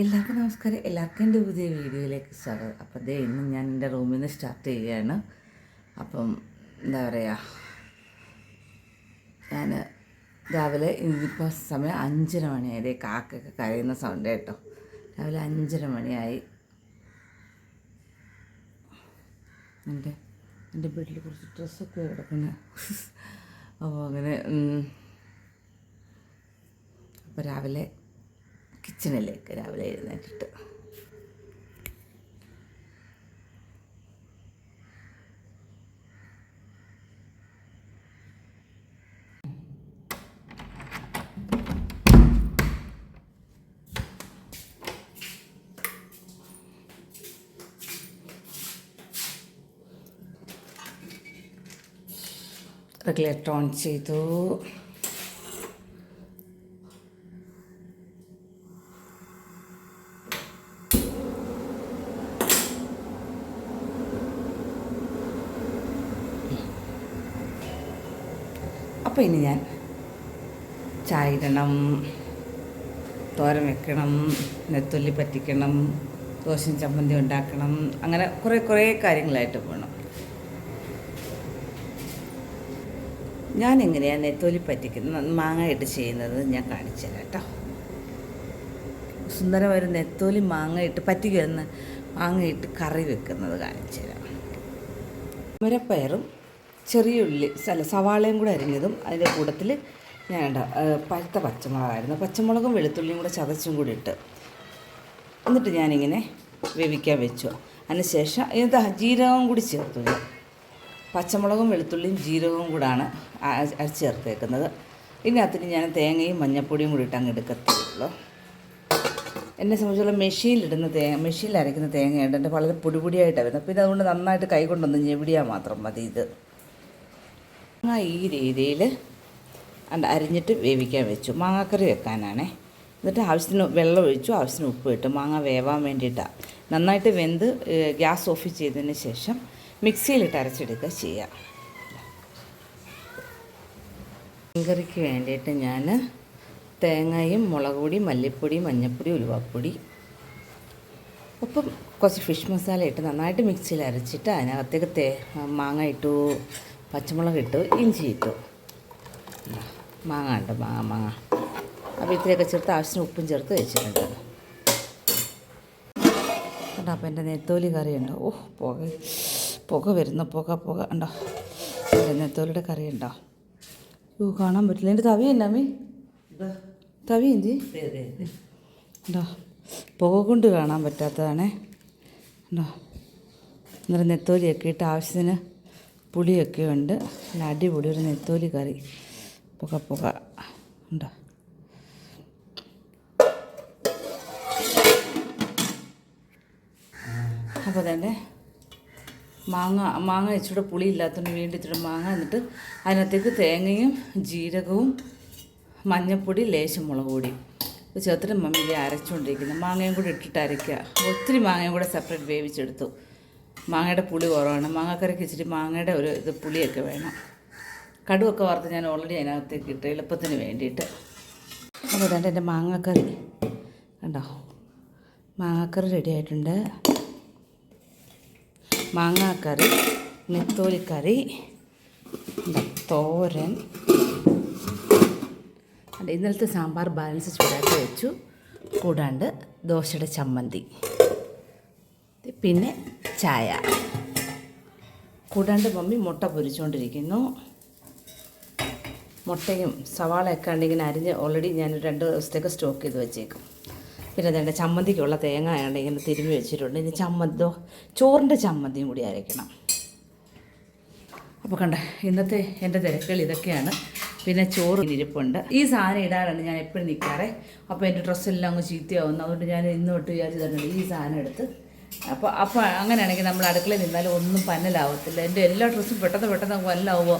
എല്ലാവർക്കും നമസ്കാരം. എല്ലാവർക്കും എന്റെ പുതിയ വീഡിയോയിലേക്ക് സ്വാഗതം. അപ്പോൾ ദേ ഇന്ന് ഞാൻ എന്റെ റൂമിൽ നിന്ന് സ്റ്റാർട്ട് ചെയ്യുകയാണ്. അപ്പം എന്താ പറയുക ഞാൻ രാവിലെ ഇന്നിപ്പോൾ സമയം അഞ്ചര മണിയായി. ദേ കാക്കൊക്കെ കരയുന്ന സൗണ്ട് കേട്ടോ. രാവിലെ അഞ്ചര മണിയായി. എന്റെ എന്റെ ബെഡിൽ കുറച്ച് ഡ്രസ്സൊക്കെ കിടക്കുന്നു. അപ്പോൾ അങ്ങനെ അപ്പോൾ രാവിലെ കിച്ചണിലേക്ക് രാവിലെ എഴുന്നേറ്റിട്ട്. റെഗുലേറ്റർ ഓൺ ചെയ്തു. അപ്പോൾ ഇനി ഞാൻ ചായ ഇടണം തോരൻ വെക്കണം നെത്തൊല്ലി പറ്റിക്കണം ദോശയും ചമ്മന്തി ഉണ്ടാക്കണം അങ്ങനെ കുറേ കുറേ കാര്യങ്ങളായിട്ട് പോകണം ഞാൻ എങ്ങനെയാണ് നെത്തോലി പറ്റിക്കുന്നത് മാങ്ങയിട്ട് ചെയ്യുന്നത് ഞാൻ കാണിച്ചു തരാം കേട്ടോ. സുന്ദരമായൊരു നെത്തോലി മാങ്ങ ഇട്ട് പറ്റിക്കുന്ന മാങ്ങയിട്ട് കറി വെക്കുന്നത് കാണിച്ചു തരാം. മുരപ്പയറും ചെറിയ ഉള്ളി അല്ല സവാളയും കൂടെ അരിഞ്ഞതും അതിന്റെ കൂട്ടത്തിൽ ഞാൻ പഴുത്ത പച്ചമുളകായിരുന്നു. പച്ചമുളകും വെളുത്തുള്ളിയും കൂടെ ചതച്ചും കൂടി ഇട്ട് എന്നിട്ട് ഞാനിങ്ങനെ വേവിക്കാൻ വെച്ചു. അതിനുശേഷം ഇത് ജീരകവും കൂടി ചേർത്തു പച്ചമുളകും വെളുത്തുള്ളിയും ജീരകവും കൂടാണ് ചേർത്തേക്കുന്നത്. ഇതിനകത്തിന് ഞാൻ തേങ്ങയും മഞ്ഞപ്പൊടിയും കൂടി ഇട്ട് അങ്ങ് എടുക്കത്തുള്ളൂ. എന്നെ സംബന്ധിച്ചുള്ള മെഷീനിലിടുന്ന തേങ്ങ മെഷീനിൽ അരയ്ക്കുന്ന തേങ്ങയുണ്ട് എന്റെ വളരെ പൊടിപൊടിയായിട്ടാണ് വരുന്നത്. പിന്നെ അതുകൊണ്ട് നന്നായിട്ട് കൈ കൊണ്ടൊന്ന് ഞെവിടിയാൽ മാത്രം മതി ഇത്. മാങ്ങ ഈ രീതിയിൽ അരിഞ്ഞിട്ട് വേവിക്കാൻ വെച്ചു. മാങ്ങാക്കറി വെക്കാനാണേ. എന്നിട്ട് ആവശ്യത്തിന് വെള്ളം ഒഴിച്ചു ആവശ്യത്തിന് ഉപ്പ് ഇട്ട്. മാങ്ങ വേവാൻ വേണ്ടിയിട്ടാണ് നന്നായിട്ട് വെന്ത് ഗ്യാസ് ഓഫ് ചെയ്തതിന് ശേഷം മിക്സിയിലിട്ട് അരച്ചെടുക്കുക ചെയ്യാം. മീൻകറിക്ക് വേണ്ടിയിട്ട് ഞാൻ തേങ്ങയും മുളക് പൊടി മല്ലിപ്പൊടി മഞ്ഞൾപ്പൊടി ഉലുവാപ്പൊടി ഒപ്പം കുറച്ച് ഫിഷ് മസാല ഇട്ട് നന്നായിട്ട് മിക്സിയിൽ അരച്ചിട്ട് അതിനകത്തേക്ക് തേ മാങ്ങ ഇട്ടു. പച്ചമുളക് ഇട്ടു ഇഞ്ചി ഇട്ടു. മാങ്ങ ഉണ്ട് മാങ്ങ മാങ്ങ. അപ്പോൾ ഇത്രയൊക്കെ ചേർത്ത് ആവശ്യത്തിന് ഉപ്പും ചേർത്ത് വെച്ചിട്ടുണ്ട്. കണ്ടോ അപ്പോൾ എന്റെ നെത്തോലി കറിയുണ്ടോ ഓ പുക പുക വരുന്ന പുക പുക. ഉണ്ടോ എന്റെ നെത്തോലിയുടെ കറിയുണ്ടോ ഉണ്ടോ? ഓ കാണാൻ പറ്റില്ല. എന്റെ തവി എന്നാ മീ തവി എന്തി ഉണ്ടോ പുക കൊണ്ട് കാണാൻ പറ്റാത്തതാണേ. ഉണ്ടോ അന്നേരം നെത്തോലിയൊക്കെ ഇട്ട് ആവശ്യത്തിന് പുളിയൊക്കെ ഉണ്ട്. നല്ല അടിപൊളി ഒരു നെത്തോലി കറി. പുക പുക. ഉണ്ടോ? അപ്പോൾ തന്നെ മാങ്ങ മാങ്ങ ഇച്ചിരി പുളി ഇല്ലാത്തതുകൊണ്ട് വീണ്ടും ഇച്ചിരി മാങ്ങ എന്നിട്ട് അതിനകത്തേക്ക് തേങ്ങയും ജീരകവും മഞ്ഞൾപ്പൊടി ലേശം മുളക് പൊടി. ചേർത്തിട്ട് മമ്മിയിൽ അരച്ചുകൊണ്ടിരിക്കുന്നത് മാങ്ങയും കൂടി ഇട്ടിട്ട് അരയ്ക്കുക ഒത്തിരി മാങ്ങയും കൂടെ സെപ്പറേറ്റ് വേവിച്ചെടുത്തു. മാങ്ങയുടെ പുളി കുറവാണ്. മാങ്ങാക്കറിക്ക് ഇച്ചിരി മാങ്ങയുടെ ഒരു ഇത് പുളിയൊക്കെ വേണം. കടുവൊക്കെ വറുത്ത് ഞാൻ ഓൾറെഡി അതിനകത്തേക്ക് ഇട്ട് എളുപ്പത്തിന് വേണ്ടിയിട്ട്. അപ്പോൾ ഇതാണ്ട് എന്റെ മാങ്ങാക്കറി. കണ്ടോ? മാങ്ങാക്കറി റെഡി ആയിട്ടുണ്ട്. മാങ്ങാക്കറി നെത്തോലിക്കറി തോരൻ. ഇന്നലത്തെ സാമ്പാർ ബാലൻസ് ചൂടാക്കി വെച്ചു. കൂടാണ്ട് ദോശയുടെ ചമ്മന്തി. പിന്നെ ചായ. കൂടാണ്ട് മമ്മി മുട്ട പൊരിച്ചുകൊണ്ടിരിക്കുന്നു മുട്ടയും സവാളയൊക്കെ ഉണ്ടെങ്കിൽ അരിഞ്ഞ് ഓൾറെഡി ഞാൻ രണ്ട് ദിവസത്തേക്ക് സ്റ്റോക്ക് ചെയ്ത് വെച്ചേക്കും. പിന്നെ അതേണ്ട ചമ്മന്തിക്കുള്ള തേങ്ങ ആയതുകൊണ്ട് ഇങ്ങനെ തിരുമ്മി വെച്ചിട്ടുണ്ട്. ഇനി ചമ്മന്തോ ചോറിന്റെ ചമ്മന്തിയും കൂടി അരയ്ക്കണം. അപ്പോൾ കണ്ട ഇന്നത്തെ എന്റെ തിരക്കുകൾ ഇതൊക്കെയാണ്. പിന്നെ ചോറ് ഇരിപ്പുണ്ട്. ഈ സാധനം ഇടാറാണ് ഞാൻ എപ്പോഴും നിൽക്കാറേ അപ്പോൾ എന്റെ ഡ്രസ്സെല്ലാം അങ്ങ് ചീത്തയാവുന്നു. അതുകൊണ്ട് ഞാൻ ഇന്ന് തൊട്ട് വിചാരിച്ചു തന്നെ ഈ സാധനം എടുത്ത് അപ്പോൾ അപ്പോൾ അങ്ങനെയാണെങ്കിൽ നമ്മൾ അടുക്കളയിൽ നിന്നാലും ഒന്നും പന്നലാവത്തില്ല. എന്റെ എല്ലാ ഡ്രസ്സും പെട്ടെന്ന് പെട്ടെന്ന് പന്നലാവുമ്പോൾ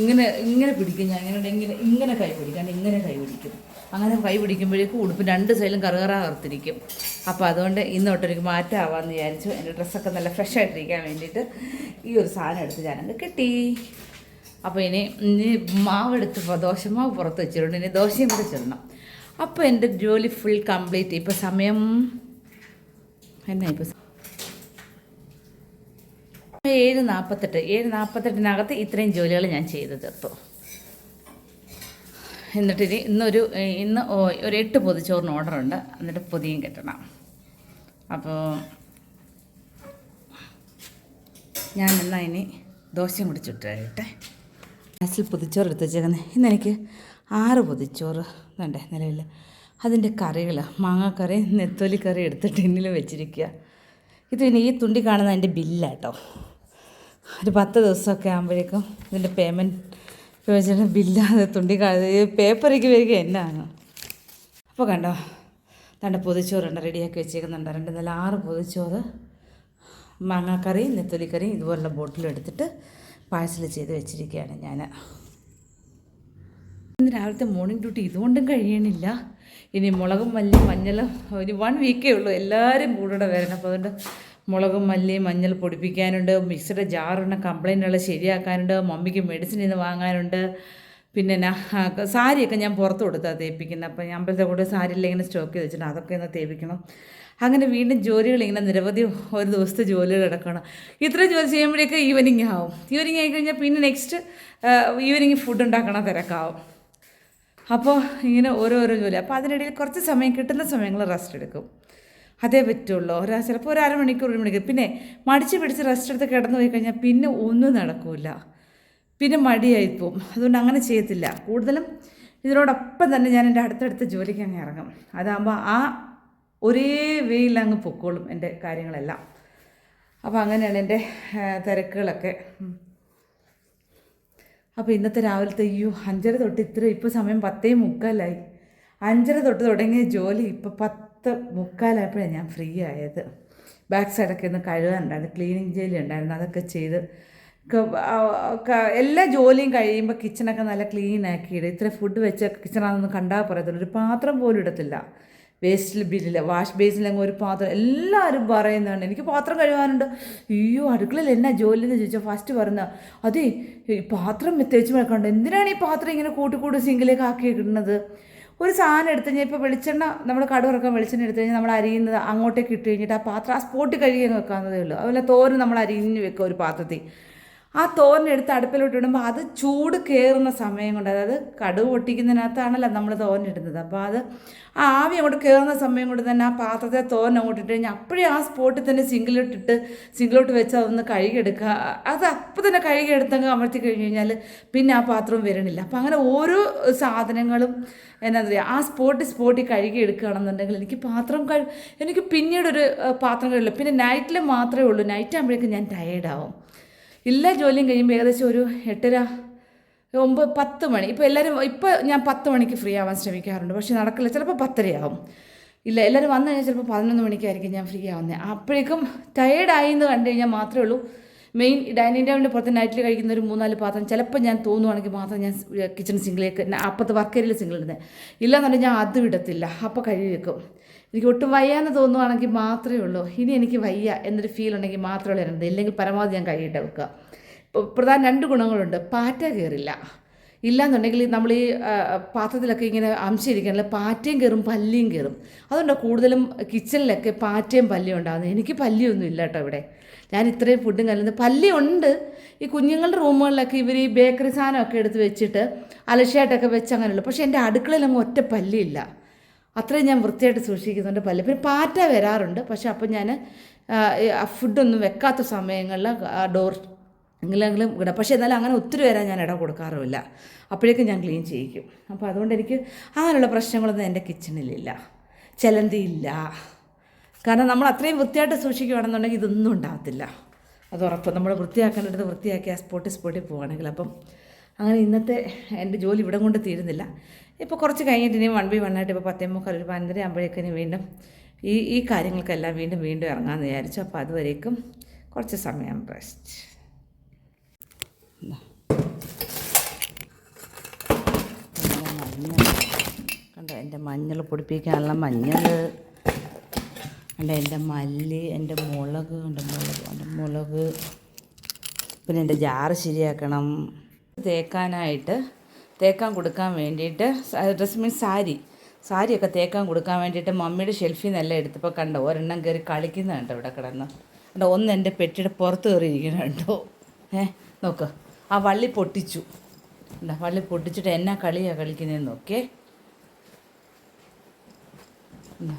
ഇങ്ങനെ ഇങ്ങനെ പിടിക്കും ഞാൻ. ഇങ്ങനെ ഇങ്ങനെ ഇങ്ങനെ കൈ പിടിക്കാണ്ട് ഇങ്ങനെ കൈ പിടിക്കും. അങ്ങനെ കൈ പിടിക്കുമ്പോഴേക്കും ഉടുപ്പ് രണ്ട് സൈഡിലും കറുകറ കറുത്തിരിക്കും അപ്പോൾ അതുകൊണ്ട് ഇന്ന് തൊട്ടൊരു മാറ്റമാവാമെന്ന് വിചാരിച്ചു. എന്റെ ഡ്രസ്സൊക്കെ നല്ല ഫ്രഷ് ആയിട്ടിരിക്കാൻ വേണ്ടിയിട്ട് ഈ ഒരു സാധനം എടുത്ത് ഞാനങ്ങ് കിട്ടി. അപ്പോൾ ഇനി ഇനി മാവെടുത്ത് ദോശമാവ് പുറത്ത് വെച്ചിട്ടുണ്ട്. ഇനി ദോശയും കൂടെ ചെല്ലണം അപ്പോൾ എന്റെ ജോലി ഫുൾ കംപ്ലീറ്റ് ഇപ്പോൾ സമയം എന്നാ ഇപ്പോൾ ഏഴ് നാൽപ്പത്തെട്ട് ഏഴ് നാൽപ്പത്തെട്ടിനകത്ത് ഇത്രയും ജോലികൾ ഞാൻ ചെയ്ത് തീർത്തു. എന്നിട്ട് ഇനി ഇന്നൊരു ഇന്ന് ഒരു എട്ട് പൊതിച്ചോറിന് ഓർഡറുണ്ട് എന്നിട്ട് പൊതിയും കെട്ടണം. അപ്പോൾ ഞാൻ എന്നാൽ ഇനി ദോശയും കൂടി ചുട്ടായിട്ടെ ഗ്യാസിൽ പൊതിച്ചോറ് എടുത്ത് വെച്ചേക്കുന്നത് ഇന്ന് എനിക്ക് ആറ് പൊതിച്ചോറ് വേണ്ടേ നിലവിൽ അതിന്റെ കറികൾ മാങ്ങാക്കറി നെത്തോലി കറി എടുത്ത് ടിന്നിൽ വെച്ചിരിക്കുക. ഇത് ഇനി ഈ തുണ്ടി കാണുന്ന എന്റെ ബില്ലാട്ടോ. ഒരു പത്ത് ദിവസമൊക്കെ ആകുമ്പോഴേക്കും ഇതിന്റെ പേയ്മെന്റ് ചോദിച്ചിട്ട് ബില്ലാതെ തുണ്ടി പേപ്പറേക്ക് വരിക എന്നാണ്? അപ്പോൾ കണ്ടോ രണ്ട് പൊതിച്ചോറുണ്ട് റെഡിയാക്കി വെച്ചേക്കുന്നുണ്ട്. രണ്ട് നല്ല ആറ് പൊതിച്ചോറ് മാങ്ങാക്കറി നെത്തോലിക്കറി ഇതുപോലുള്ള ബോട്ടിലെടുത്തിട്ട് പാഴ്സൽ ചെയ്ത് വെച്ചിരിക്കുകയാണ് ഞാൻ ഇന്ന് രാവിലത്തെ മോർണിംഗ് ഡ്യൂട്ടി ഇതുകൊണ്ടും കഴിയണില്ല. ഇനി മുളകും മല്ലിയും മഞ്ഞളും ഒരു വൺ വീക്കേ ഉള്ളൂ. എല്ലാവരും കൂടെ വരണം. അപ്പോൾ അതുകൊണ്ട് മുളകും മല്ലിയും മഞ്ഞൾ പൊടിപ്പിക്കാനുണ്ട്. മിക്സിയുടെ ജാറിന് കംപ്ലൈന്റുകൾ ശരിയാക്കാനുണ്ട്. മമ്മിക്ക് മെഡിസിൻ ഇന്ന് വാങ്ങാനുണ്ട്. പിന്നെ സാരിയൊക്കെ ഞാൻ പുറത്ത് കൊടുത്താൽ തേപ്പിക്കുന്നത് അപ്പോൾ ഞാൻ അമ്പലത്തെ കൂടെ സാരിയിൽ ഇങ്ങനെ സ്റ്റോക്ക് ചെയ്ത് വെച്ചിട്ടുണ്ട് അതൊക്കെ ഒന്ന് തേപ്പിക്കണം. അങ്ങനെ വീണ്ടും ജോലികൾ ഇങ്ങനെ നിരവധി ഒരു ദിവസത്തെ ജോലികൾ കിടക്കണം ഇത്ര ജോലി ചെയ്യുമ്പോഴേക്ക് ഈവനിങ് ആവും. ഈവനിങ് ആയി കഴിഞ്ഞാൽ പിന്നെ നെക്സ്റ്റ് ഈവനിങ് ഫുഡ് ഉണ്ടാക്കണ തിരക്കാവും. അപ്പോൾ ഇങ്ങനെ ഓരോരോ ജോലി. അപ്പോൾ അതിനിടയിൽ കുറച്ച് സമയം കിട്ടുന്ന സമയങ്ങൾ റെസ്റ്റ് എടുക്കും. അതേ പറ്റുള്ളൂ. ഒരാ ചിലപ്പോൾ ഒരു അരമണിക്കൂർ ഒരു മണിക്കൂർ. പിന്നെ മടിച്ച് പിടിച്ച് റെസ്റ്റ് എടുത്ത് കിടന്നു പോയി കഴിഞ്ഞാൽ പിന്നെ ഒന്നും നടക്കില്ല പിന്നെ മടിയായിപ്പോവും. അതുകൊണ്ട് അങ്ങനെ ചെയ്യത്തില്ല. കൂടുതലും ഇതിനോടൊപ്പം തന്നെ ഞാൻ എന്റെ അടുത്തടുത്ത ജോലിക്ക് അങ്ങ് ഇറങ്ങും. അതാകുമ്പോൾ ആ ഒരേ വേയിൽ അങ്ങ് പൊക്കോളും എന്റെ കാര്യങ്ങളെല്ലാം. അപ്പോൾ അങ്ങനെയാണ് എന്റെ തിരക്കുകളൊക്കെ. അപ്പോൾ ഇന്നത്തെ രാവിലത്തെ അയ്യോ അഞ്ചര തൊട്ട് ഇത്ര ഇപ്പോൾ സമയം പത്തേ മുക്കാലായി. അഞ്ചര തൊട്ട് തുടങ്ങിയ ജോലി ഇപ്പോൾ പത്ത് മുക്കാലായപ്പോഴാണ് ഞാൻ ഫ്രീ ആയത്. ബാക്ക് സൈഡൊക്കെ ഒന്ന് കഴുകാനുണ്ടായിരുന്നു ക്ലീനിങ് ജോലി ഉണ്ടായിരുന്നു അതൊക്കെ ചെയ്ത് എല്ലാ ജോലിയും കഴിയുമ്പോൾ കിച്ചണൊക്കെ നല്ല ക്ലീൻ ആക്കിയിട്ട് ഇത്ര ഫുഡ് വെച്ച കിച്ചണാണെന്ന് കണ്ടാൽ പറയത്തുള്ളൂ. ഒരു പാത്രം പോലും ഇടത്തില്ല. വേസ്റ്റിൽ ബില്ലില്ല വാഷ് ബേസിലങ്ങ് ഒരു പാത്രം എല്ലാവരും പറയുന്നുണ്ട് എനിക്ക് പാത്രം കഴുകാനുണ്ട്. അയ്യോ അടുക്കളയിൽ എന്നാ ജോലി എന്ന് ചോദിച്ചാൽ ഫസ്റ്റ് പറഞ്ഞ അതേ ഈ പാത്രം തേച്ച് മഴക്കണ്ട് എന്തിനാണ് ഈ പാത്രം ഇങ്ങനെ കൂട്ടിക്കൂട്ട് കൂട്ടി സിങ്കിലേക്ക് ആക്കി ഇടുന്നത് ഒരു സാധനം എടുത്ത് കഴിഞ്ഞാൽ ഇപ്പോൾ വെളിച്ചെണ്ണ നമ്മൾ കടുവറക്കാൻ വെളിച്ചെണ്ണ എടുത്ത് കഴിഞ്ഞാൽ നമ്മൾ അരിയുന്നത് അങ്ങോട്ടേക്ക് ഇട്ട് കഴിഞ്ഞിട്ട് ആ പാത്രം ആ സ്പോട്ടിൽ കഴുകി വെക്കാവുന്നതേ ഉള്ളൂ. അതുപോലെ തോരൻ നമ്മൾ അരിഞ്ഞ് വെക്കുക ഒരു പാത്രത്തിൽ. ആ തോരനെടുത്ത് അടുപ്പിലോട്ട് ഇടുമ്പോൾ അത് ചൂട് കയറുന്ന സമയം കൊണ്ട് അതായത് കടുവ് പൊട്ടിക്കുന്നതിനകത്താണല്ലോ നമ്മൾ തോരനിടുന്നത് അപ്പോൾ അത് ആ ആവി അങ്ങോട്ട് കയറുന്ന സമയം കൊണ്ട് തന്നെ ആ പാത്രത്തെ തോരൻ അങ്ങോട്ട് ഇട്ട് കഴിഞ്ഞാൽ അപ്പോഴേ ആ സ്പോട്ടിൽ തന്നെ സിങ്കിലോട്ടിട്ട് സിങ്കിലോട്ട് വെച്ച് അതൊന്ന് കഴുകിയെടുക്കുക. അത് അപ്പം തന്നെ കഴുകിയെടുത്തങ്ങ് അമർത്തി കഴിഞ്ഞ് കഴിഞ്ഞാൽ പിന്നെ ആ പാത്രവും വരണില്ല. അപ്പം അങ്ങനെ ഓരോ സാധനങ്ങളും എന്നാ പറയുക ആ സ്പോട്ടിൽ സ്പോട്ടിൽ കഴുകി എടുക്കുകയാണെന്നുണ്ടെങ്കിൽ എനിക്ക് പാത്രം കഴി എനിക്ക് പിന്നീടൊരു പാത്രം കഴിയില്ല പിന്നെ നൈറ്റിൽ മാത്രമേ ഉള്ളൂ. നൈറ്റ് ആകുമ്പോഴേക്കും ഞാൻ ടയേർഡാവും എല്ലാ ജോലിയും കഴിയുമ്പോൾ ഏകദേശം ഒരു എട്ടര ഒമ്പത് പത്ത് മണി. ഇപ്പോൾ എല്ലാവരും ഇപ്പോൾ ഞാൻ പത്ത് മണിക്ക് ഫ്രീ ആവാൻ ശ്രമിക്കാറുണ്ട്. പക്ഷേ നടക്കില്ല. ചിലപ്പോൾ പത്തരയാവും. ഇല്ല എല്ലാവരും വന്നു കഴിഞ്ഞാൽ ചിലപ്പോൾ പതിനൊന്ന് മണിക്കായിരിക്കും ഞാൻ ഫ്രീ ആവുന്നത് അപ്പോഴേക്കും ടയേർഡായി എന്ന് കണ്ടു കഴിഞ്ഞാൽ മാത്രമേ ഉള്ളൂ. മെയിൻ ഡൈനിങ് ടേബിളിന്റെ പുറത്ത് നൈറ്റിൽ കഴിക്കുന്ന ഒരു മൂന്നാൽ പാത്രം. ചിലപ്പോൾ ഞാൻ തോന്നുവാണെങ്കിൽ മാത്രം ഞാൻ കിച്ചൺ സിങ്കിലേക്ക് അപ്പുറത്ത് വർക്കേരിയിൽ സിംഗിൾ ഇടുന്നത് ഇല്ലാന്നുണ്ടെങ്കിൽ ഞാൻ അത് ഇടത്തില്ല അപ്പോൾ കഴുകി വെക്കും എനിക്ക് ഒട്ടും വയ്യാന്ന് തോന്നുവാണെങ്കിൽ മാത്രമേ ഉള്ളൂ. ഇനി എനിക്ക് വയ്യ എന്നൊരു ഫീൽ ഉണ്ടെങ്കിൽ മാത്രമേ ഉള്ളൂ എന്നത് ഇല്ലെങ്കിൽ പരമാവധി ഞാൻ കഴിയിട്ട് വെക്കുക. പ്രധാന രണ്ട് ഗുണങ്ങളുണ്ട്. പാറ്റ കയറില്ല ഇല്ലാന്നുണ്ടെങ്കിൽ നമ്മൾ ഈ പാത്രത്തിലൊക്കെ ഇങ്ങനെ അംശിരിക്കണല്ലോ പാറ്റയും കയറും പല്ലിയും കയറും അതുകൊണ്ട് കൂടുതലും കിച്ചണിലൊക്കെ പാറ്റയും പല്ലിയും ഉണ്ടാകുന്നത് എനിക്ക് പല്ലിയൊന്നും ഇല്ല കേട്ടോ ഇവിടെ. ഞാൻ ഇത്രയും ഫുഡും കല്ലുന്നത് പല്ലിയുണ്ട്. ഈ കുഞ്ഞുങ്ങളുടെ റൂമുകളിലൊക്കെ ഇവർ ഈ ബേക്കറി സാധനമൊക്കെ എടുത്ത് വെച്ചിട്ട് അലക്ഷ്യമായിട്ടൊക്കെ വെച്ച് അങ്ങനെയുള്ളൂ. പക്ഷേ എന്റെ അടുക്കളയിലങ്ങ് ഒറ്റ പല്ലിയില്ല. അത്രയും ഞാൻ വൃത്തിയായിട്ട് സൂക്ഷിക്കുന്നുണ്ട് പല്ല്. പിന്നെ പാറ്റ വരാറുണ്ട്. പക്ഷെ അപ്പം ഞാൻ ഫുഡൊന്നും വെക്കാത്ത സമയങ്ങളിൽ ഡോർ എങ്കിലെങ്കിലും ഇടാം. പക്ഷേ എന്നാലും അങ്ങനെ ഒത്തിരി വരാൻ ഞാൻ ഇട കൊടുക്കാറുമില്ല. അപ്പോഴേക്കും ഞാൻ ക്ലീൻ ചെയ്യിക്കും. അപ്പോൾ അതുകൊണ്ട് എനിക്ക് അങ്ങനെയുള്ള പ്രശ്നങ്ങളൊന്നും എന്റെ കിച്ചണിലില്ല. ചിലന്തിയില്ല. കാരണം നമ്മൾ അത്രയും വൃത്തിയായിട്ട് സൂക്ഷിക്കുകയാണെന്നുണ്ടെങ്കിൽ ഇതൊന്നും ഉണ്ടാകത്തില്ല. അത് ഉറപ്പ്. നമ്മൾ വൃത്തിയാക്കേണ്ടത് വൃത്തിയാക്കി ആ സ്പോട്ടിൽ സ്പോട്ടിൽ പോവുകയാണെങ്കിൽ അപ്പം അങ്ങനെ ഇന്നത്തെ എന്റെ ജോലി ഇവിടെ കൊണ്ട് തീരുന്നില്ല. ഇപ്പോൾ കുറച്ച് കഴിഞ്ഞിട്ട് ഇനി വൺ ബി വൺ ആയിട്ട് ഇപ്പോൾ പത്തേ മുക്കാൽ ഒരു പതിനൊന്നര ആകുമ്പോഴേക്കിനി വീണ്ടും ഈ ഈ കാര്യങ്ങൾക്കെല്ലാം വീണ്ടും വീണ്ടും ഇറങ്ങാമെന്ന് വിചാരിച്ചു. അപ്പോൾ അതുവരേക്കും കുറച്ച് സമയം റെസ്റ്റ് കണ്ടോ എന്റെ മഞ്ഞൾ പൊടിപ്പിക്കാനുള്ള മഞ്ഞൾ. കണ്ടോ എന്റെ മല്ലി എന്റെ മുളക് കണ്ടോ മുളക് എന്റെ മുളക്. പിന്നെ എന്റെ ജാറ് ശരിയാക്കണം. തേക്കാനായിട്ട് തേക്കാൻ കൊടുക്കാൻ വേണ്ടിയിട്ട് ഡ്രസ് മീൻസ് സാരി. സാരിയൊക്കെ തേക്കാൻ കൊടുക്കാൻ വേണ്ടിയിട്ട് മമ്മിയുടെ ഷെൽഫിൽ നിന്നെല്ലാം എടുത്തപ്പോൾ കണ്ടോ ഒരെണ്ണം കയറി കളിക്കുന്നത് കണ്ടോ ഇവിടെ കിടന്ന്. കണ്ടോ ഒന്ന് എന്റെ പെട്ടിയുടെ പുറത്ത് കയറിയിരിക്കുന്ന കണ്ടോ. ഏ നോക്ക് ആ വള്ളി പൊട്ടിച്ചു. എന്താ വള്ളി പൊട്ടിച്ചിട്ട് എന്നാ കളിയാണ് കളിക്കുന്നതെന്ന് നോക്കിയേ. എന്താ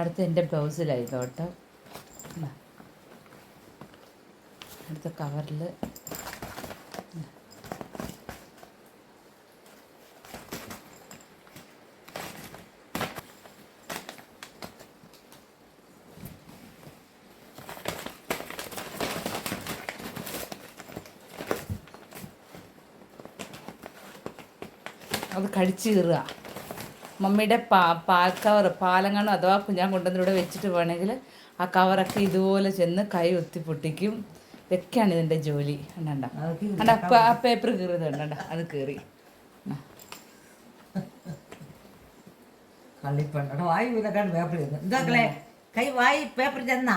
അടുത്ത എന്റെ ബ്ലൗസിലായി തോട്ടം അടുത്ത കവറിൽ അത് കടിച്ചു കീറുക. മമ്മിയുടെ പാ പാൽ കവർ പാലങ്ങാണോ അഥവാ ഞാൻ കൊണ്ടുവന്നിവിടെ വെച്ചിട്ട് വേണമെങ്കിൽ ആ കവറൊക്കെ ഇതുപോലെ ചെന്ന് കൈ ഒത്തി പൊട്ടിക്കും. ഇതൊക്കെയാണ് ഇതിന്റെ ജോലി. കണ്ട? കണ്ട? ആ പേപ്പർ കീറിയത് ഉണ്ടണ്ട അത് കീറി. കള്ളിപ്പെണ്ണോ വായി പേപ്പർ കൈ വായി പേപ്പർ ചെന്നാ?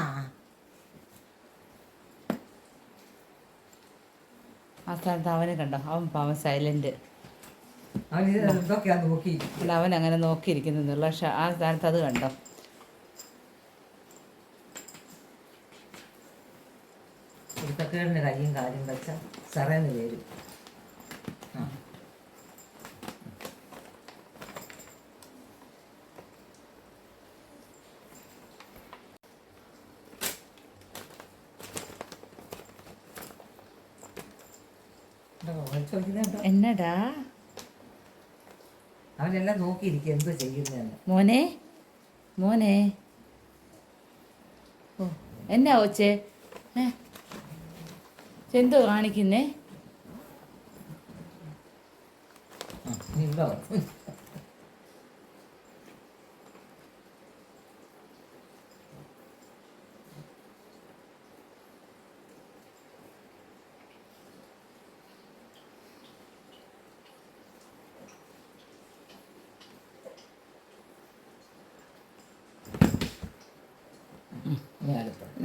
ആ സ്ഥാനത്ത് അവനെ കണ്ടോ? അവൻ പാവൻ സൈലന്റ് അവൻ ഇത് എന്തൊക്കെയാ നോക്കി അല്ല അവൻ അങ്ങനെ നോക്കിയിരിക്കുന്നുള്ള പക്ഷെ ആ സ്ഥാനത്ത് അത് കണ്ടോ? കുരുത്തക്കേടിന് കയ്യും കാലും വെച്ച സറേന്ന് വരും ആ. ഇതാ വലിച്ച് എന്നടാ? അവനെല്ലാം നോക്കിയിരിക്കും എന്തോ ചെയ്യുന്നതെന്ന് മോനെ മോനെ. ഓ എന്നാ ഓച്ചേ ഏ എന്തോ കാണിക്കുന്നേ? ആ, ഇനി ഉണ്ടോ ഇനി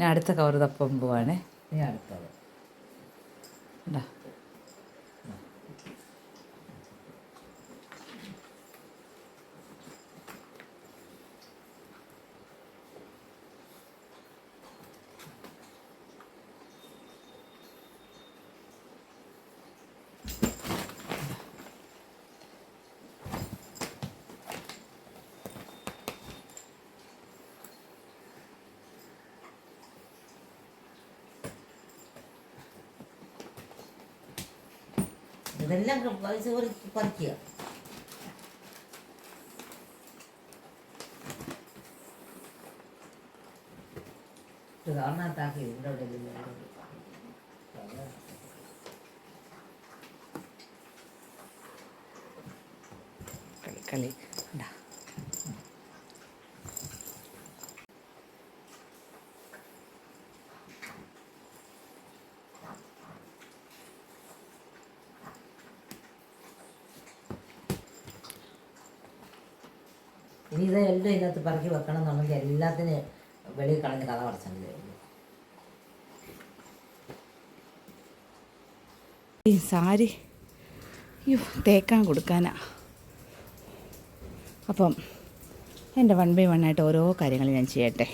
ഞാൻ അടുത്ത കവർ തപ്പം പോവാണേ ഇനി അടുത്തത്. ഇതാ. ഇതെല്ലാം ക- പൈസ കുറച്ച് പറിക്കുക ഇത് കാണാത്താക്കി ഇവിടെ ഇവിടെ ഇല്ല, ഇവിടെ ഇല്ല. കളി കളി ഇതാ ഇനി ഇതെല്ലാം ഇതിനകത്ത് പറക്കി വെക്കണം എന്നുണ്ടെങ്കിൽ എല്ലാത്തിനും വെളിയിൽ കളഞ്ഞ് കഥ പറിച്ചല്ലേ ഈ സാരി അയ്യോ തേക്കാൻ കൊടുക്കാനാ. അപ്പം എന്റെ വൺ ബൈ വൺ ആയിട്ട് ഓരോ കാര്യങ്ങൾ ഞാൻ ചെയ്യട്ടെ.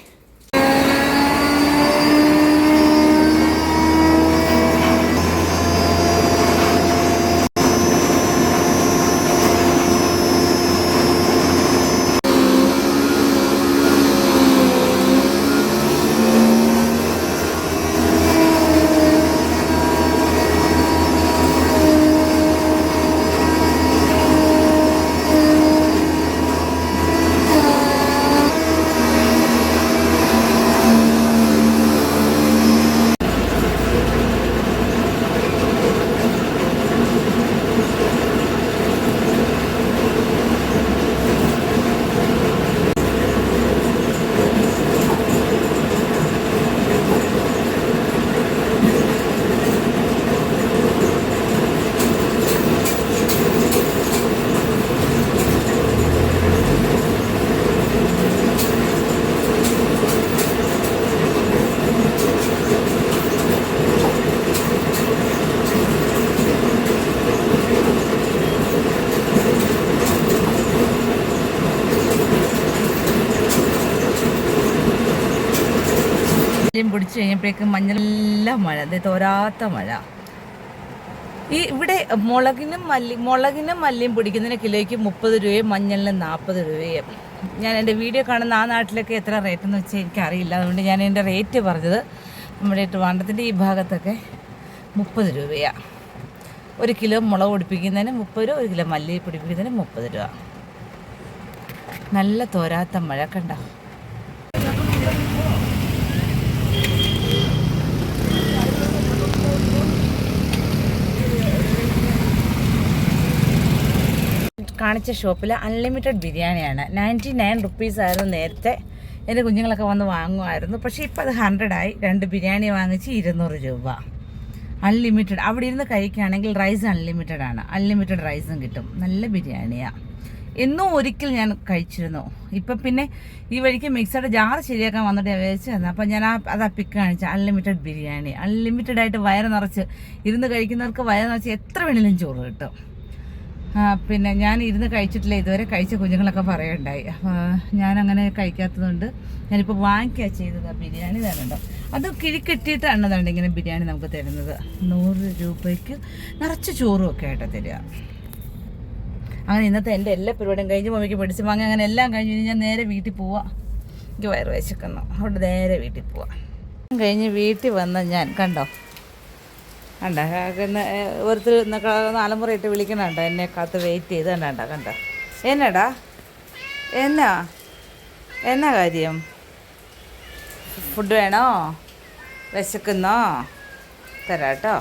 കുറച്ച് കഴിഞ്ഞപ്പോഴേക്കും മഞ്ഞളെല്ല മഴ അതായത് തോരാത്ത മഴ. ഈ ഇവിടെ മുളകിനും മല്ലി മുളകിനും മല്ലിയും പിടിക്കുന്നതിന് കിലോയ്ക്ക് മുപ്പത് രൂപയും മഞ്ഞളിന് നാൽപ്പത് രൂപയും. ഞാൻ എന്റെ വീഡിയോ കാണുന്ന ആ നാട്ടിലൊക്കെ എത്ര റേറ്റ് എന്ന് വെച്ചാൽ എനിക്കറിയില്ല. അതുകൊണ്ട് ഞാൻ എന്റെ റേറ്റ് പറഞ്ഞത് നമ്മുടെ ട്രിവാണ്ടത്തിന്റെ ഈ ഭാഗത്തൊക്കെ മുപ്പത് രൂപയാണ് ഒരു കിലോ മുളക് പൊടിപ്പിക്കുന്നതിന് മുപ്പത് രൂപ ഒരു കിലോ മല്ലി പിടിപ്പിക്കുന്നതിന് മുപ്പത് രൂപ. നല്ല തോരാത്ത മഴ കണ്ട? കാണിച്ച ഷോപ്പിൽ അൺലിമിറ്റഡ് ബിരിയാണിയാണ്. നയന്റി നയൻ റുപ്പീസ് ആയിരുന്നു നേരത്തെ. എന്റെ കുഞ്ഞുങ്ങളൊക്കെ വന്ന് വാങ്ങുമായിരുന്നു. പക്ഷേ ഇപ്പോൾ അത് ഹൺഡ്രഡായി രണ്ട് ബിരിയാണി വാങ്ങിച്ച് ഇരുന്നൂറ് രൂപ. അൺലിമിറ്റഡ് അവിടെ ഇരുന്ന് കഴിക്കുകയാണെങ്കിൽ റൈസ് അൺലിമിറ്റഡ് ആണ്. അൺലിമിറ്റഡ് റൈസും കിട്ടും. നല്ല ബിരിയാണിയാണ് എന്നും ഒരിക്കൽ ഞാൻ കഴിച്ചിരുന്നു. ഇപ്പം പിന്നെ ഈ വഴിക്ക് മിക്സഡ് ജാർ ശരിയാക്കാൻ വന്നിട്ട് ഞാൻ വിചാരിച്ചു തന്നെ അപ്പം ഞാൻ ആ അത് പിക്ക് കാണിച്ച. അൺലിമിറ്റഡ് ബിരിയാണി. അൺലിമിറ്റഡ് ആയിട്ട് വയറ് നിറച്ച് ഇരുന്ന് കഴിക്കുന്നവർക്ക് വയറ് നിറച്ച് എത്ര വേണേലും ചോറ് കിട്ടും. പിന്നെ ഞാൻ ഇരുന്ന് കഴിച്ചിട്ടില്ല. ഇതുവരെ കഴിച്ച കുഞ്ഞുങ്ങളൊക്കെ പറയുണ്ടായി. ഞാൻ അങ്ങനെ കഴിക്കാത്തതുകൊണ്ട് ഞാനിപ്പോൾ വാങ്ങിക്കുക ചെയ്തത് ബിരിയാണി തരണ്ടോ അത് കിഴിക്കെട്ടിയിട്ടാണ് ഇങ്ങനെ ബിരിയാണി നമുക്ക് തരുന്നത്. നൂറ് രൂപയ്ക്ക് നിറച്ച് ചോറും ഒക്കെ ആയിട്ട് തരിക. അങ്ങനെ ഇന്നത്തെ എന്റെ എല്ലാ പരിപാടിയും കഴിഞ്ഞ് മമ്മിക്ക് പിടിച്ച് വാങ്ങി. അങ്ങനെ എല്ലാം കഴിഞ്ഞ് ഞാൻ നേരെ വീട്ടിൽ പോവാം. എനിക്ക് വയറ് വിശക്കുന്നു അവിടെ നേരെ വീട്ടിൽ പോവാം. കഴിഞ്ഞ് വീട്ടിൽ വന്ന ഞാൻ കണ്ടോ? കണ്ട ഒരുത്തർ നാലമ്പുറ ഇട്ട് വിളിക്കണണ്ട. എന്നെ കാത്ത് വെയിറ്റ് ചെയ്ത് കണ്ട കണ്ടോ. എന്നടാ? എന്നാ? എന്നാ കാര്യം? ഫുഡ് വേണോ? വിശക്കുന്നോ? തരാട്ടോ.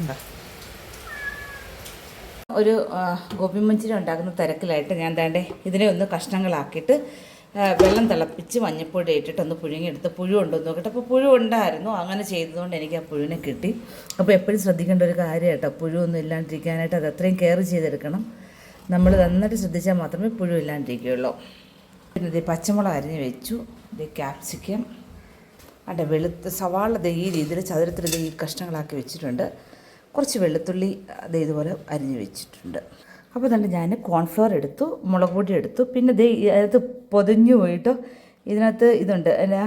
എന്താ ഒരു ഗോപിമഞ്ചിരി ഗോപി മഞ്ചൂരി ഉണ്ടാക്കുന്ന തിരക്കിലായിട്ട് ഞാൻ തേണ്ടേ ഇതിനെ ഒന്ന് കഷ്ണങ്ങളാക്കിയിട്ട് വെള്ളം തിളപ്പിച്ച് മഞ്ഞപ്പൊടി ഇട്ടിട്ടൊന്ന് പുഴുങ്ങിയെടുത്ത് പുഴു ഉണ്ടോ നോക്കട്ടെ. അപ്പോൾ പുഴു ഉണ്ടായിരുന്നു. അങ്ങനെ ചെയ്തതുകൊണ്ട് എനിക്ക് ആ പുഴുവിനെ കിട്ടി. അപ്പോൾ എപ്പോഴും ശ്രദ്ധിക്കേണ്ട ഒരു കാര്യം കേട്ടോ. പുഴു ഒന്നും ഇല്ലാണ്ടിരിക്കാനായിട്ട് അത് അത്രയും കെയർ ചെയ്തെടുക്കണം. നമ്മൾ നന്നായിട്ട് ശ്രദ്ധിച്ചാൽ മാത്രമേ പുഴു ഇല്ലാണ്ടിരിക്കുകയുള്ളൂ. പിന്നെ ഇത് പച്ചമുളക് അരിഞ്ഞ് വെച്ചു. ഇത് ക്യാപ്സിക്കം അതെ വെളുത്ത സവാള ദേ ഈ രീതിയിൽ ചതുരത്തിൽ ഈ കഷ്ണങ്ങളാക്കി വെച്ചിട്ടുണ്ട്. കുറച്ച് വെളുത്തുള്ളി ദേ ഇതുപോലെ അരിഞ്ഞ് വെച്ചിട്ടുണ്ട്. അപ്പോൾ തന്നെ ഞാൻ കോൺഫ്ലവർ എടുത്തു മുളക് പൊടി എടുത്തു. പിന്നെ ദേ അത് പൊതിഞ്ഞു പോയിട്ട് ഇതിനകത്ത് ഇതുണ്ട് എന്നാ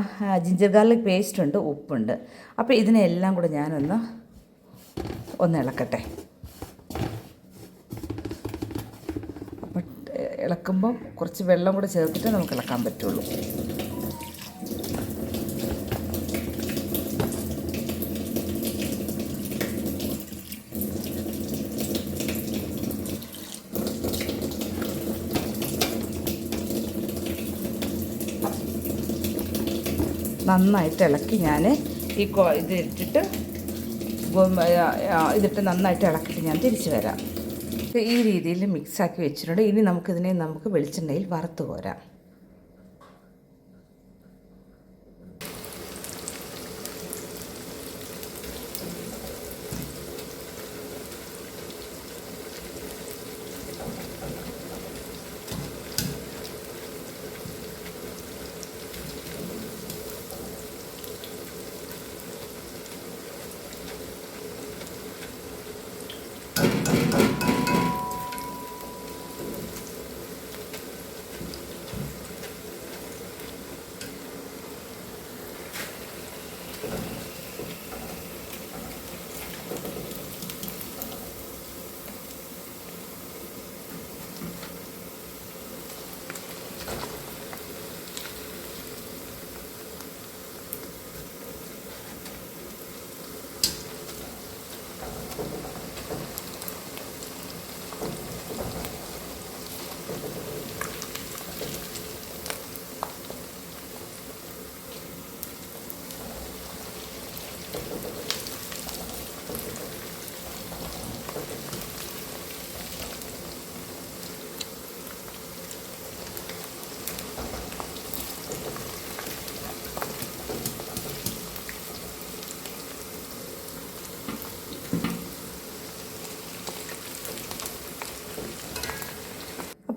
ജിഞ്ചർ ഗാർലിക് പേസ്റ്റ് ഉണ്ട് ഉപ്പുണ്ട്. അപ്പോൾ ഇതിനെല്ലാം കൂടെ ഞാനൊന്ന് ഒന്ന് ഇളക്കട്ടെ. അപ്പം ഇളക്കുമ്പം കുറച്ച് വെള്ളം കൂടെ ചേർത്തിട്ട് നമുക്ക് ഇളക്കാൻ പറ്റുള്ളൂ. നന്നായിട്ട് ഇളക്കി ഞാൻ ഈ കോ ഇത് ഇട്ടിട്ട് ഇതിട്ട് നന്നായിട്ട് ഇളക്കിയിട്ട് ഞാൻ തിരിച്ചു വരാം. ഈ രീതിയിൽ മിക്സാക്കി വെച്ചിട്ടുണ്ട്. ഇനി നമുക്കിതിനെ നമുക്ക് വെളിച്ചെണ്ണയിൽ വറുത്ത് കോരാം.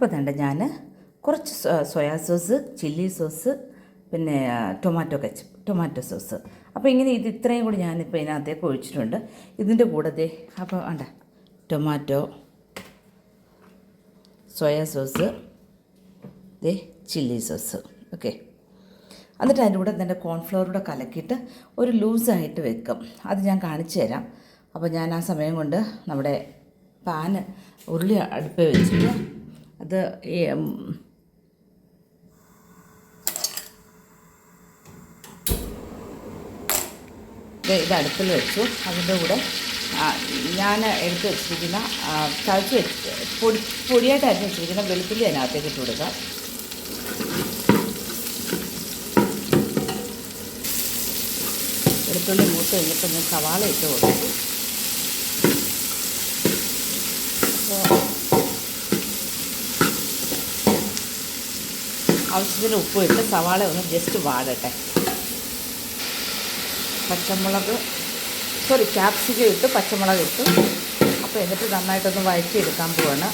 അപ്പോൾ തേണ്ട ഞാൻ കുറച്ച് സോയാ സോസ് ചില്ലി സോസ് പിന്നെ ടൊമാറ്റോ കച്ചപ്പ് ടൊമാറ്റോ സോസ്. അപ്പോൾ ഇങ്ങനെ ഇത് ഇത്രയും കൂടി ഞാനിപ്പോൾ ഇതിനകത്തേക്ക് ഒഴിച്ചിട്ടുണ്ട്. ഇതിന്റെ കൂടെ അപ്പോൾ വേണ്ട ടൊമാറ്റോ സോയാ സോസ് ദേ ചില്ലി സോസ്. ഓക്കെ. എന്നിട്ട് അതിന്റെ കൂടെ തന്നെ കോൺഫ്ലവർ കൂടെ കലക്കിയിട്ട് ഒരു ലൂസായിട്ട് വെക്കും. അത് ഞാൻ കാണിച്ചു തരാം. അപ്പോൾ ഞാൻ ആ സമയം കൊണ്ട് നമ്മുടെ പാന് ഉരുളി അടുപ്പ് വെച്ചിട്ട് അത് ഇത് അടുപ്പിൽ വെച്ചു. അതിന്റെ കൂടെ ഞാൻ എടുത്ത് വെച്ചിരിക്കുന്ന ചതച്ച് വെച്ച് പൊടി പൊടിയായിട്ട് അരിഞ്ഞ് വെച്ചിരിക്കുന്ന വെളുത്തുള്ളി അതിനകത്തേക്ക് ഇട്ട് കൊടുക്കുക. വെളുത്തുള്ളി മൂത്ത് കഴിഞ്ഞിട്ട് ഞാൻ സവാള ഇട്ട് കൊടുക്കും അപ്പോൾ ആവശ്യത്തിന് ഉപ്പ് ഇട്ട് സവാള ഒന്ന് ജസ്റ്റ് വാടട്ടെ. പച്ചമുളക് സോറി ക്യാപ്സിക്കം ഇട്ട് പച്ചമുളക് ഇട്ടു. അപ്പോൾ എന്നിട്ട് നന്നായിട്ടൊന്ന് വഴറ്റിയെടുക്കാൻ പോവാണ്.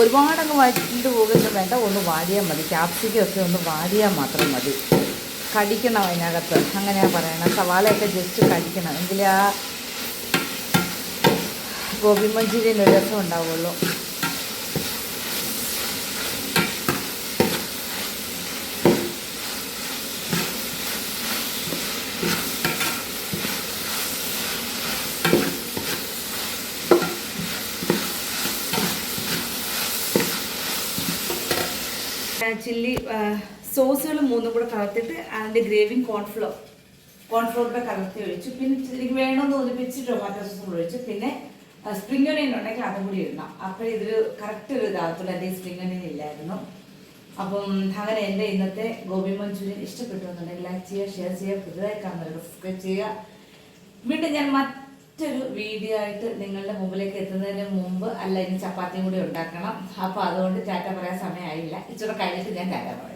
ഒരുപാടങ്ങ് വഴറ്റിട്ട് പോകുന്നത് വേണ്ട ഒന്ന് വാടിയാൽ മതി. ക്യാപ്സിക്കം ഒക്കെ ഒന്ന് വാടിയാൽ മാത്രം മതി. കടിക്കണം അതിനകത്ത്. അങ്ങനെയാണ് പറയണം. സവാളയൊക്കെ ജസ്റ്റ് കടിക്കണം. എങ്കിലേ ആ ഗോപി മഞ്ചൂരിയൻ ഒരു രസം ഉണ്ടാവുള്ളൂ. ചില്ലി സോസുകൾ മൂന്നും കൂടെ കലർത്തിട്ട് അതിന്റെ കോൺഫ്ലോ കോൺഫ്ലോർ കോൺഫ്ലോറിന്റെ കലർത്തി ഒഴിച്ചു. പിന്നെ എനിക്ക് വേണമെന്ന് ഒന്നിപ്പിച്ച് ടൊമാറ്റോ സോസും കൂടെ ഒഴിച്ചു. പിന്നെ സ്പ്രിംഗ് ഒനിയൻ ഉണ്ടെങ്കിൽ അതും കൂടി ഇടണം. അപ്പോൾ ഇതൊരു കറക്റ്റ് ഒരു ഇതാകത്തുള്ളൂ എന്റെ സ്പ്രിംഗ് ഒനിയൻ ഇല്ലായിരുന്നു. അപ്പം അങ്ങനെ എന്റെ ഇന്നത്തെ ഗോബി മഞ്ചൂരിയൻ ഇഷ്ടപ്പെട്ടു എന്നുണ്ടെങ്കിൽ ലൈക്ക് ചെയ്യുക ഷെയർ ചെയ്യുക പുതുതായി കാണുന്നവർക്ക് സബ്സ്ക്രൈബ് ചെയ്യുക. വീണ്ടും ഞാൻ മറ്റൊരു വീഡിയോ ആയിട്ട് നിങ്ങളുടെ മുമ്പിലേക്ക് എത്തുന്നതിന് മുമ്പ് അല്ല ഇനി ചപ്പാത്തിയും കൂടി ഉണ്ടാക്കണം. അപ്പോൾ അതുകൊണ്ട് ടാറ്റ പറയാൻ സമയമായില്ല. ഇച്ചിരി കഴിഞ്ഞിട്ട് ഞാൻ ടാറ്റ പറയാം.